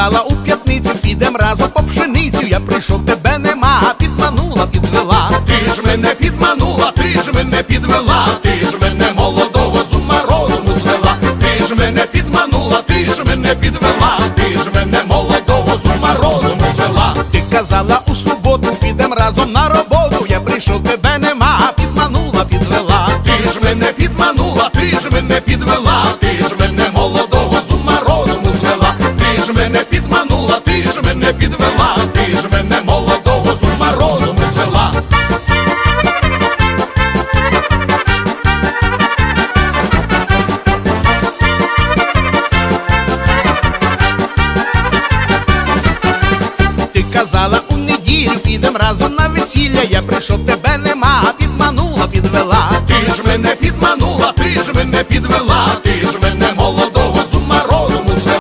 казала у п'ятницю, підем разом по пшеницю. Я прийшов, тебе нема, а підманула, підвела. Ти ж мене підманула, ти ж мене підвела, ти ж мене молодого з ума розуму звела. Ти ж мене підманула, ти ж мене підвела, ти ж мене молодого з ума розуму звела. Ти казала у суботу, підем разом на роботу. Я прийшов, тебе нема, а підманула, підвела. Ти ж мене підманула, ти ж мене підвела, ти ж мене молодого з ума розуму звела. Ти ж мене ж мене підвела, ти ж мене молодого з ума розуми звела. Ти казала у неділю, підем разом на весілля, я прийшов, тебе нема, підманула, підвела. Ти ж мене підманула, ти ж мене підвела.